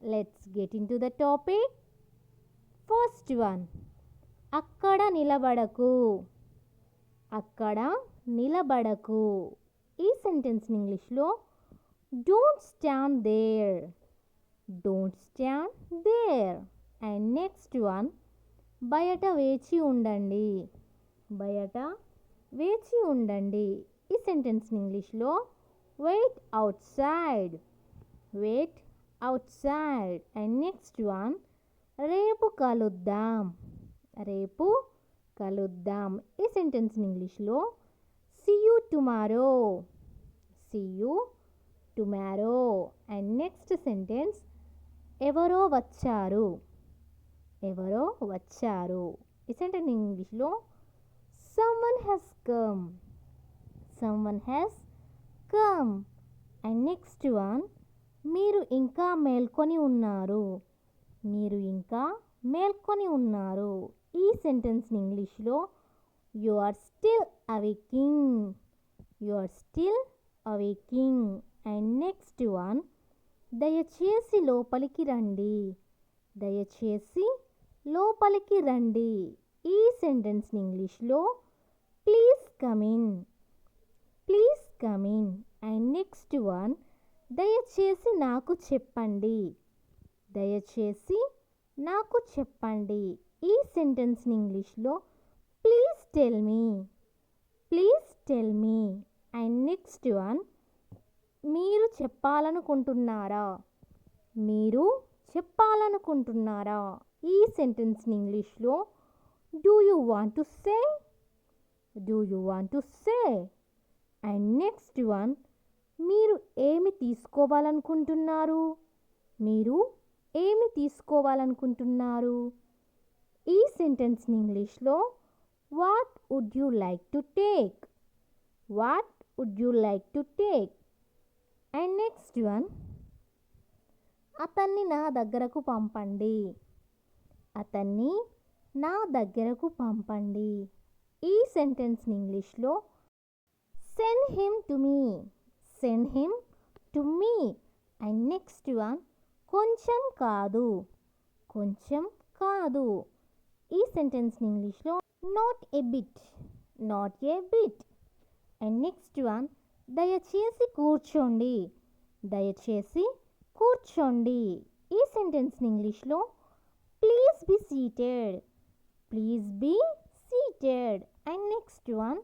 Let's get into the topic first one అక్కడ నిలబడకు. అక్కడ నిలబడకు. ఈ సెంటెన్స్ని ఇంగ్లీష్లో don't stand there don't stand there and next one బయట వేచి ఉండండి. బయట వేచి ఉండండి. ఈ సెంటెన్స్ని ఇంగ్లీష్లో wait outside wait outside and next one రేపు కలుద్దాం. రేపు కలుద్దాం. ఈ సెంటెన్స్ ఇంగ్లీష్లో see you tomorrow see you tomorrow and next sentence ఎవరో వచ్చారు. ఎవరో వచ్చారు. ఈ సెంటెన్స్ ఇంగ్లీష్లో someone has come someone has come and next one మీరు ఇంకా మేల్కొని ఉన్నారు. మీరు ఇంకా మేల్కొని ఉన్నారు. ఈ సెంటెన్స్ని ఇంగ్లీష్లో you are still awaking you are still awaking and next one దయచేసి లోపలికి రండి. దయచేసి లోపలికి రండి. ఈ సెంటెన్స్ని ఇంగ్లీష్లో please come in please come in and next one దయచేసి నాకు చెప్పండి. దయచేసి నాకు చెప్పండి. ఈ సెంటెన్స్ని ఇంగ్లీష్లో please tell me. Please tell me. And next one మీరు చెప్పాలనుకుంటున్నారా? మీరు చెప్పాలనుకుంటున్నారా? ఈ సెంటెన్స్ని ఇంగ్లీష్లో do you want to say? Do you want to say? And next one మీరు ఏమి తీసుకోవాలనుకుంటున్నారు? మీరు ఏమి తీసుకోవాలనుకుంటున్నారు? ఈ సెంటెన్స్ని ఇంగ్లీష్లో what would you like to take what would you like to take and next one అతన్ని నా దగ్గరకు పంపండి. అతన్ని నా దగ్గరకు పంపండి. ఈ సెంటెన్స్ని ఇంగ్లీష్లో send him to me send him to me and next one కొంచెం కాదు. కొంచెం కాదు. ఈ సెంటెన్స్ని ఇంగ్లీష్లో not a bit not a bit and next one దయచేసి కూర్చోండి. దయచేసి కూర్చోండి. ఈ సెంటెన్స్ని ఇంగ్లీష్లో please be seated please be seated and next one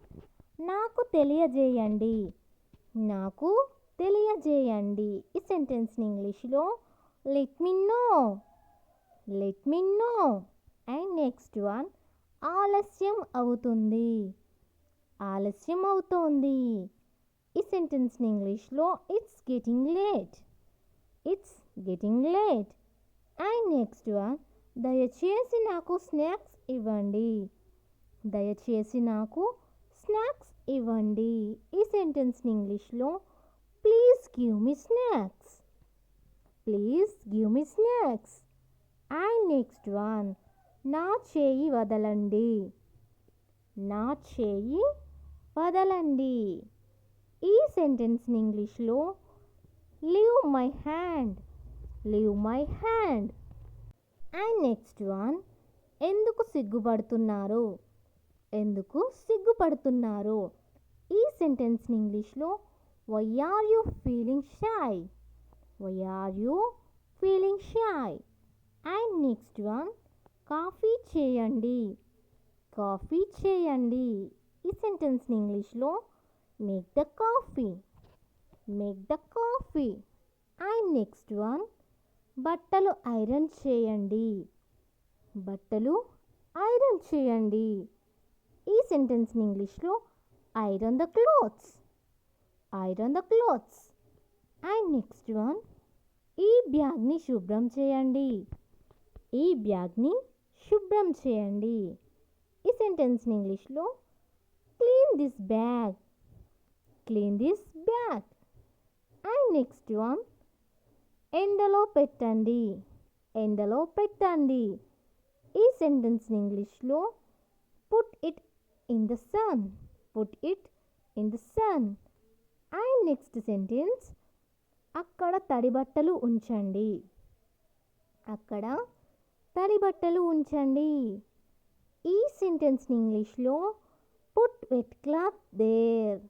నాకు తెలియజేయండి. నాకు తెలియజేయండి. ఈ సెంటెన్స్ని ఇంగ్లీష్లో let me know let me know and next one ఆలస్యం అవుతుంది ఆలస్యం అవుతోంది. ఈ సెంటెన్స్ని ఇంగ్లీష్లో it's getting late it's getting late and next one దయచేసి నాకు స్నాక్స్ ఇవ్వండి దయచేసి నాకు స్నాక్స్ ఇవ్వండి. ఈ సెంటెన్స్ని ఇంగ్లీష్లో please give me snacks please give me snacks and next one నా చేయి వదలండి. నా చేయి వదలండి. ఈ సెంటెన్స్ని ఇంగ్లీష్లో leave my hand leave my hand and next one ఎందుకు సిగ్గుపడుతున్నారు? ఎందుకు సిగ్గుపడుతున్నారు? ఈ సెంటెన్స్ని ఇంగ్లీష్లో why are you feeling shy why are you feeling shy and next one coffee చేయండి. కాఫీ చేయండి. ఈ సెంటెన్స్ని ఇంగ్లీష్లో make the coffee make the coffee and next one బట్టలు ఐరన్ చేయండి. బట్టలు ఐరన్ చేయండి. ఈ సెంటెన్స్ని ఇంగ్లీష్లో iron the clothes. Iron the clothes. And next one ఈ బ్యాగ్ని శుభ్రం చేయండి. ఈ బ్యాగ్ని శుభ్రం చేయండి. ఈ సెంటెన్స్ని ఇంగ్లీష్లో clean this bag. Clean this bag. And next one ఎండలో పెట్టండి. ఎండలో పెట్టండి. ఈ సెంటెన్స్ని ఇంగ్లీష్లో put it in the sun put it in the sun and next sentence అక్కడ తడి బట్టలు ఉంచండి. అక్కడ తడి బట్టలు ఉంచండి. ఈ సెంటెన్స్ని ఇంగ్లీష్లో put wet cloth there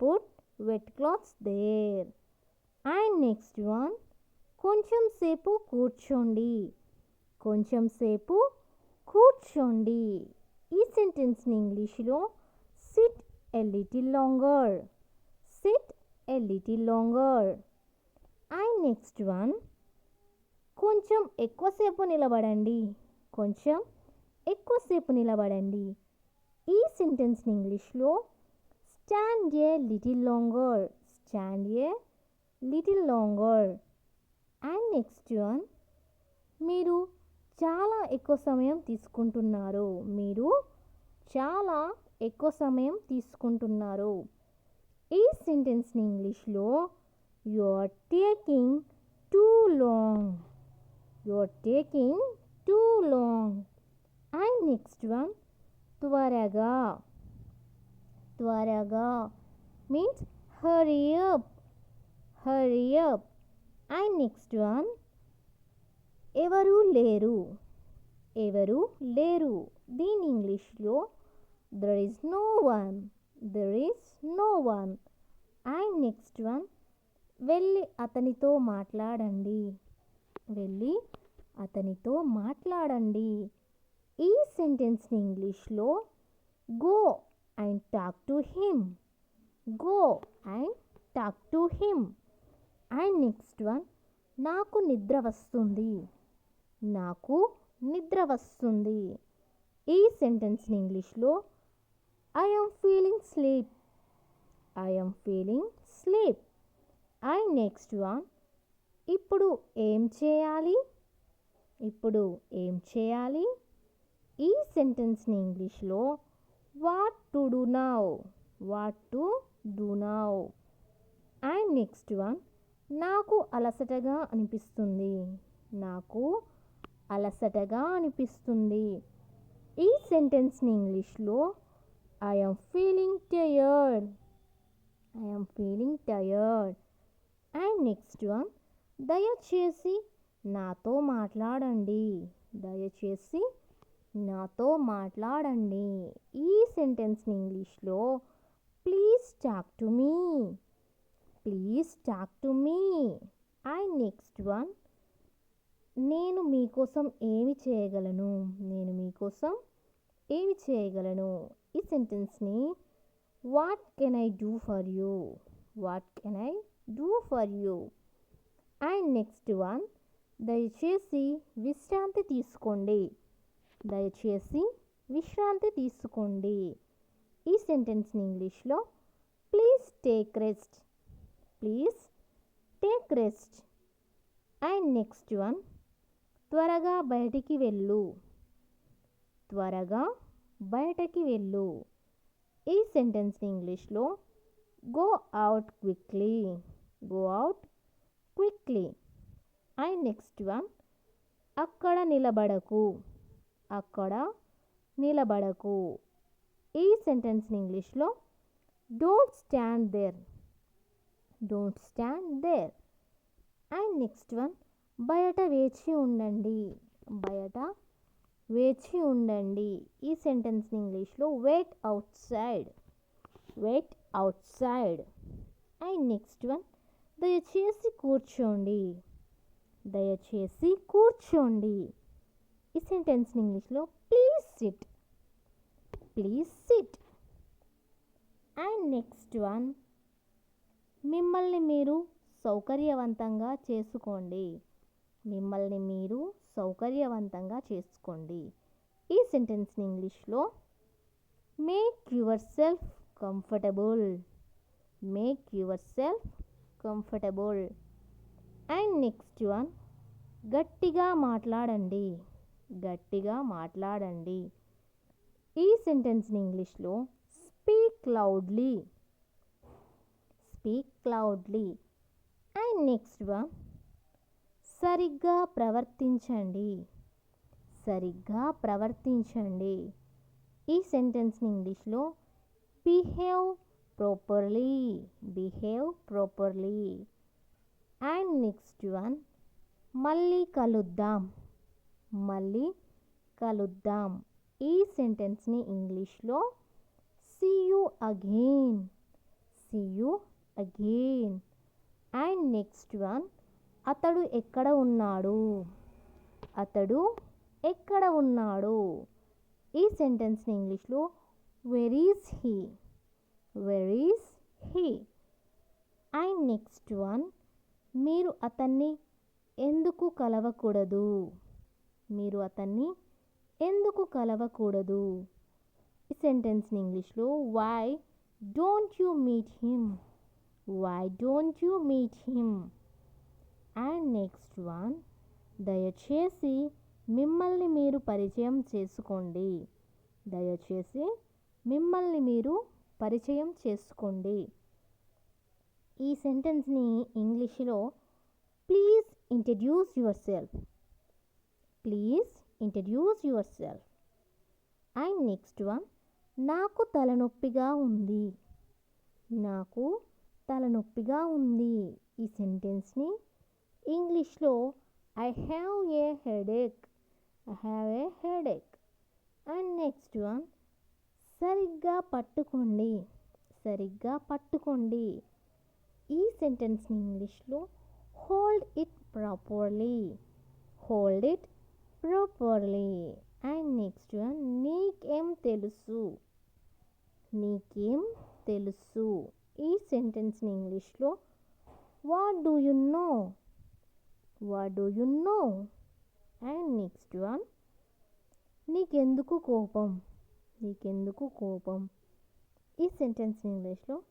put wet clothes there and next one కొంచెం సేపు కూర్చోండి. కొంచెం సేపు కూర్చోండి. ఈ సెంటెన్స్ని ఇంగ్లీష్లో sit a little longer sit a little longer and next one కొంచెం ఎక్కువసేపు నిలబడండి. కొంచెం ఎక్కువసేపు నిలబడండి. ఈ సెంటెన్స్ని ఇంగ్లీష్లో stand a little longer stand a little longer and next one మీరు చాలా ఎక్కువ సమయం తీసుకుంటున్నారు. మీరు చాలా ఎక్కువ సమయం తీసుకుంటున్నారు. ఈ సెంటెన్స్ని ఇంగ్లీష్లో you are taking too long you are taking too long and next one త్వరగా త్వరగా means hurry up hurry up and next one ఎవరూ లేరు. ఎవరు లేరు. దీని ఇంగ్లీష్లో there is no one there is no one and next one వెళ్ళి అతనితో మాట్లాడండి. వెళ్ళి అతనితో మాట్లాడండి. ఈ సెంటెన్స్ని ఇంగ్లీష్లో go and talk to him go and talk to him and next one నాకు నిద్ర వస్తుంది. నాకు నిద్ర వస్తుంది. ఈ సెంటెన్స్ని ఇంగ్లీష్లో I am feeling sleep I am feeling sleep I next one ఇప్పుడు ఏం చేయాలి? ఇప్పుడు ఏం చేయాలి? ఈ సెంటెన్స్ని ఇంగ్లీష్లో what to do now what to do now and next one నాకు అలసటగా అనిపిస్తుంది. నాకు అలసటగా అనిపిస్తుంది. ఈ సెంటెన్స్ని ఇంగ్లీష్లో I feeling tired I feeling tired and next one దయచేసి నాతో మాట్లాడండి. దయచేసి నాతో మాట్లాడండి. ఈ సెంటెన్స్ని ఇంగ్లీష్లో please talk to me. Please talk to me. And next one నేను మీకోసం ఏమి చేయగలను? నేను మీకోసం ఏమి చేయగలను? ఈ సెంటెన్స్ని what can I do for you? What can I do for you? And next one దయచేసి విశ్రాంతి తీసుకోండి. దయచేసి విశ్రాంతి తీసుకోండి. ఈ సెంటెన్స్ని ఇంగ్లీష్లో please take rest. Please take rest. And next one త్వరగా బయటికి వెళ్ళు. త్వరగా బయటకి వెళ్ళు. ఈ సెంటెన్స్ని ఇంగ్లీష్లో go out quickly go out quickly and next one అక్కడ నిలబడకు. అక్కడ నిలబడకు. ఈ సెంటెన్స్ని ఇంగ్లీష్లో don't stand there don't stand there and next one బయట వేచి ఉండండి. బయట వేచి ఉండండి. ఈ సెంటెన్స్ని ఇంగ్లీష్లో wait outside wait outside and next one దయచేసి కూర్చోండి. దయచేసి కూర్చోండి. ఈ సెంటెన్స్ని ఇంగ్లీష్లో please sit please sit and next one మిమ్మల్ని మీరు సౌకర్యవంతంగా చేసుకోండి. మిమ్మల్ని మీరు సౌకర్యవంతంగా చేసుకోండి. ఈ సెంటెన్స్ని ఇంగ్లీష్లో make yourself comfortable make yourself comfortable and next one గట్టిగా మాట్లాడండి. గట్టిగా మాట్లాడండి. ఈ సెంటెన్స్ని ఇంగ్లీష్లో speak loudly speak loudly and next one సరిగ్గా ప్రవర్తించండి. సరిగ్గా ప్రవర్తించండి. ఈ సెంటెన్స్ని ఇంగ్లీష్లో behave properly behave properly. And next one మళ్ళీ కలుద్దాం మళ్ళీ కలుద్దాం. ఈ సెంటెన్స్ని ఇంగ్లీష్లో see you again see you again and next one అతడు ఎక్కడ ఉన్నాడు? అతడు ఎక్కడ ఉన్నాడు? ఈ సెంటెన్స్ని ఇంగ్లీష్లో where is he where is he and next one మీరు అతన్ని ఎందుకు కలవకూడదు? మీరు అతన్ని ఎందుకు కలవకూడదు? ఈ సెంటెన్స్ని ఇంగ్లీష్లో why don't you meet him why don't you meet him and next one దయచేసి మిమ్మల్ని మీరు పరిచయం చేసుకోండి. దయచేసి మిమ్మల్ని మీరు పరిచయం చేసుకోండి. ఈ సెంటెన్స్ని ఇంగ్లీష్లో please introduce yourself please introduce yourself and next one నాకు తలనొప్పిగా ఉంది. నాకు తలనొప్పిగా ఉంది. ఈ సెంటెన్స్ని ఇంగ్లీష్లో I have a headache I have a headache and next one సరిగ్గా పట్టుకోండి. సరిగ్గా పట్టుకోండి. ఈ సెంటెన్స్ని ఇంగ్లీష్లో hold it properly hold it properly and next one నీకేం తెలుసు? నీకేం తెలుసు? ఈ సెంటెన్స్ని ఇంగ్లీష్లో what do you know what do you know and next one నీకెందుకు కోపం? నీకెందుకు కోపం? ఈ సెంటెన్స్ ఇంగ్లీష్లో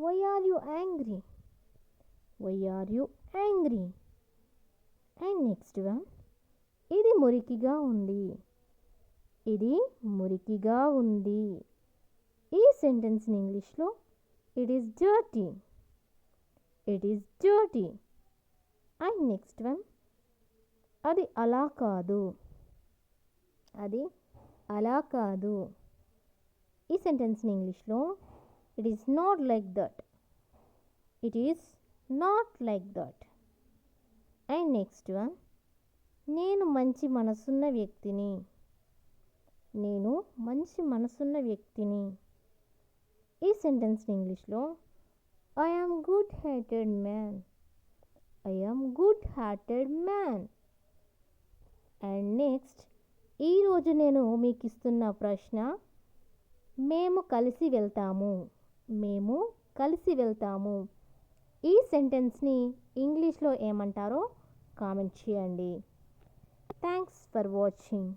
why are you angry why are you angry and next one ఇది మురికిగా ఉంది. ఇది మురికిగా ఉంది. ఈ సెంటెన్స్ని ఇంగ్లీష్లో it is dirty it is dirty and next one అది అలా కాదు. అది అలా కాదు. ఈ సెంటెన్స్ని ఇంగ్లీష్లో it is not like that it is not like that and next one నేను మంచి మనసున్న వ్యక్తిని. నేను మంచి మనసున్న వ్యక్తిని. ఈ సెంటెన్స్ని ఇంగ్లీష్లో I am good hearted man I am good hearted man and next ఈరోజు నేను మీకు ఇస్తున్న ప్రశ్న మేము కలిసి వెళ్తాము. మేము కలిసి వెళ్తాము. ఈ సెంటెన్స్ని ఇంగ్లీష్లో ఏమంటారో కామెంట్ చేయండి. Thanks for watching